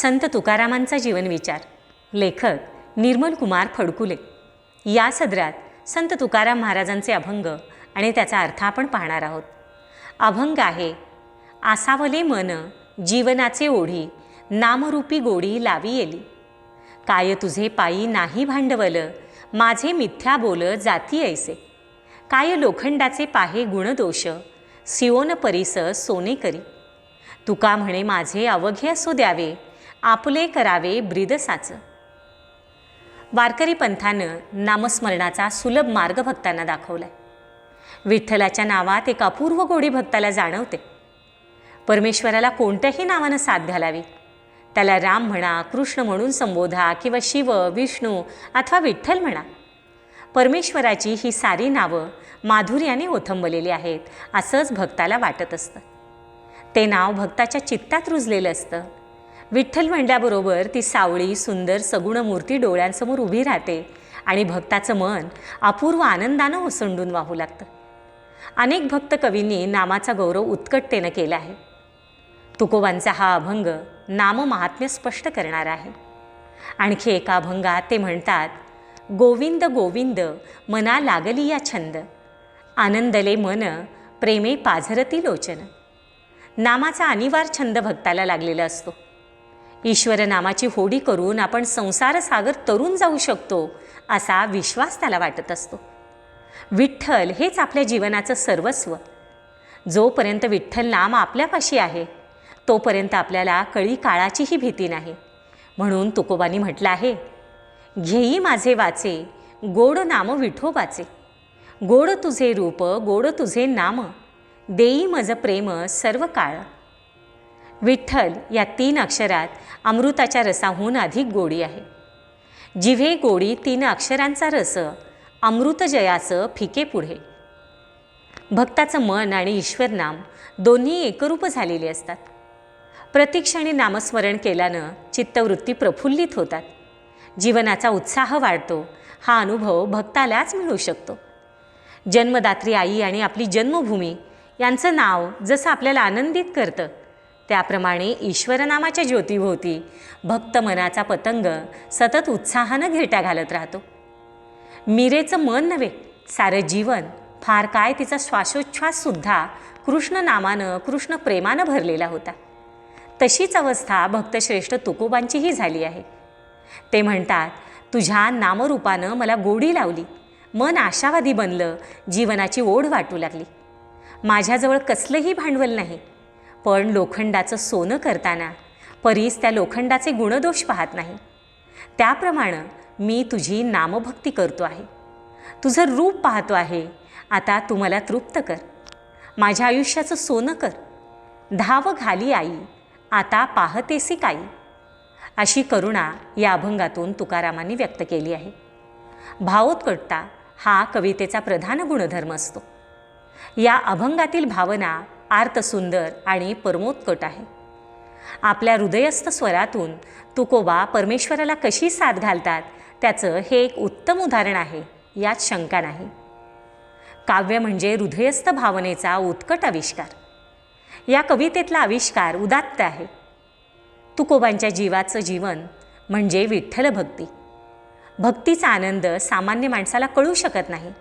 संत तुकारामांचा जीवनविचार लेखक निर्मल कुमार फडकुले. या सदरात संत तुकाराम महाराजांचे अभंग आणि त्याचा अर्थ आपण पाहणार आहोत. अभंग आहे आसावले मन जीवनाचे ओढी नामरूपी गोडी लावी येली काय तुझे पायी नाही भांडवल माझे मिथ्या बोल जाती ऐसे. काय लोखंडाचे पाहे गुणदोष सिओन परिस सोने करी. तुका म्हणे माझे अवघे असो द्यावे आपले करावे ब्रीदसाचं. वारकरी पंथानं नामस्मरणाचा सुलभ मार्ग भक्तांना दाखवलाय. विठ्ठलाच्या नावात एक अपूर्व गोडी भक्ताला जाणवते. परमेश्वराला कोणत्याही नावानं साथ घालावी. त्याला राम म्हणा कृष्ण म्हणून संबोधा किंवा शिव विष्णू अथवा विठ्ठल म्हणा. परमेश्वराची ही सारी नावं माधुर्याने ओथंबलेली आहेत असंच भक्ताला वाटत असतं. ते नाव भक्ताच्या चित्तात रुजलेलं असतं. विठ्ठल म्हणल्याबरोबर ती सावळी सुंदर सगुण मूर्ती डोळ्यांसमोर उभी राहते आणि भक्ताचं मन अपूर्व आनंदानं ओसंडून वाहू लागतं. अनेक भक्त कवींनी नामाचा गौरव उत्कटतेनं केला आहे. तुकोबांचा हा अभंग नाममहात्म्य स्पष्ट करणारा आहे. आणखी एका अभंगात ते म्हणतात गोविंद गोविंद मना लागली या छंद. आनंदले मन प्रेमे पाझरती लोचन. नामाचा अनिवार छंद भक्ताला लागलेला असतो. ईश्वर नामाची होडी करून आपण संसारसागर तरून जाऊ शकतो असा विश्वास त्याला वाटत असतो. विठ्ठल हेच आपल्या जीवनाचं सर्वस्व. जोपर्यंत विठ्ठल नाम आपल्यापाशी आहे तोपर्यंत आपल्याला कळी काळाचीही भीती नाही. म्हणून तुकोबानी म्हटलं आहे घेई माझे वाचे गोड नाम विठोबाचे गोड तुझे रूप गोड तुझे नाम. देई मज प्रेम सर्व काळ. विठ्ठल या तीन अक्षरात अमृताच्या रसाहून अधिक गोडी आहे. जिव्हे गोडी तीन अक्षरांचा रस अमृतजयाचं फिके पुढे. भक्ताचं मन आणि ईश्वरनाम दोन्ही एकरूप झालेली असतात. प्रतीक्षणी नामस्मरण केल्यानं चित्तवृत्ती प्रफुल्लित होतात. जीवनाचा उत्साह वाढतो हा अनुभव भक्तालाच मिळू शकतो. जन्मदात्री आई आणि आपली जन्मभूमी यांचं नाव जसं आपल्याला आनंदित करतं त्याप्रमाणे ईश्वरनामाच्या ज्योतीभोवती भक्त मनाचा पतंग सतत उत्साहानं घेट्या घालत राहतो. मीरेचं मन नव्हे सारं जीवन फार काय तिचा श्वासोच्छ्वाससुद्धा कृष्ण नामानं कृष्ण प्रेमानं भरलेला होता. तशीच अवस्था भक्तश्रेष्ठ तुकोबांचीही झाली आहे. ते म्हणतात तुझ्या नामरूपानं मला गोडी लावली. मन आशावादी बनलं जीवनाची ओढ वाटू लागली. माझ्याजवळ कसलंही भांडवल नाही. पण लोखंडाचं सोनं करताना परीस त्या लोखंडाचे गुणदोष पाहत नाही. त्याप्रमाणे मी तुझी नामभक्ती करतो आहे. तुझं रूप पाहतो आहे. आता तू मला तृप्त कर. माझ्या आयुष्याचं सोनं कर. धाव घाली आई. आता पाहतेसी काही. अशी करुणा या अभंगातून तुकारामांनी व्यक्त केली आहे. भावोत्कटता हा कवितेचा प्रधान गुणधर्म असतो. या अभंगातील भावना आर्तसुंदर आणि परमोत्कट आहे. आपल्या हृदयस्थ स्वरातून तुकोबा परमेश्वराला कशी साथ घालतात त्याचं हे एक उत्तम उदाहरण आहे यात शंका नाही. काव्य म्हणजे हृदयस्थ भावनेचा उत्कट आविष्कार. या कवितेतला आविष्कार उदात्त आहे. तुकोबांच्या जीवाचं जीवन म्हणजे विठ्ठल भक्ती. भक्तीचा आनंद सामान्य माणसाला कळू शकत नाही.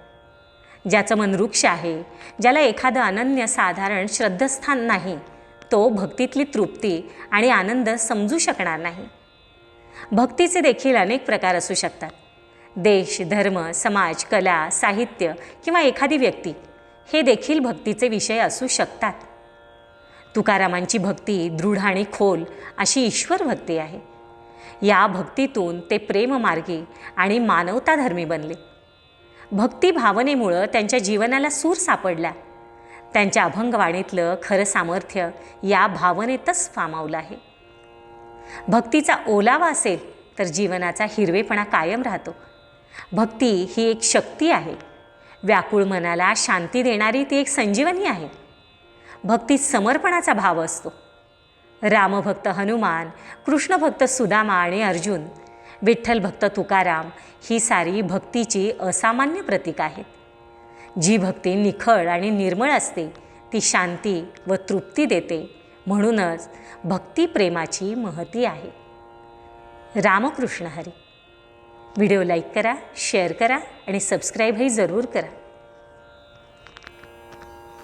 ज्याचं मन वृक्ष आहे ज्याला एखादं अनन्य साधारण श्रद्धस्थान नाही तो भक्तीतली तृप्ती आणि आनंद समजू शकणार नाही. भक्तीचे देखील अनेक प्रकार असू शकतात. देश धर्म समाज कला साहित्य किंवा एखादी व्यक्ती हे देखील भक्तीचे विषय असू शकतात. तुकारामांची भक्ती दृढ आणि खोल अशी ईश्वर भक्ती आहे. या भक्तीतून ते प्रेममार्गी आणि मानवताधर्मी बनले. भक्ती भावनेमुळं त्यांच्या जीवनाला सूर सापडला. त्यांच्या अभंगवाणीतलं खरं सामर्थ्य या भावनेतच फामावलं आहे. भक्तीचा ओलावा असेल तर जीवनाचा हिरवेपणा कायम राहतो. भक्ती ही एक शक्ती आहे. व्याकुळ मनाला शांती देणारी ती एक संजीवनी आहे. भक्तीत समर्पणाचा भाव असतो. रामभक्त हनुमान कृष्णभक्त सुदामा आणि अर्जुन विठ्ठल भक्त तुकाराम ही सारी भक्तीची असामान्य प्रतीक आहेत. जी भक्ती निखळ आणि निर्मळ असते ती शांती व तृप्ती देते म्हणूनच भक्ती प्रेमाची महती आहे. रामकृष्ण हरी. व्हिडिओ लाईक करा शेअर करा आणि सबस्क्राईबही जरूर करा.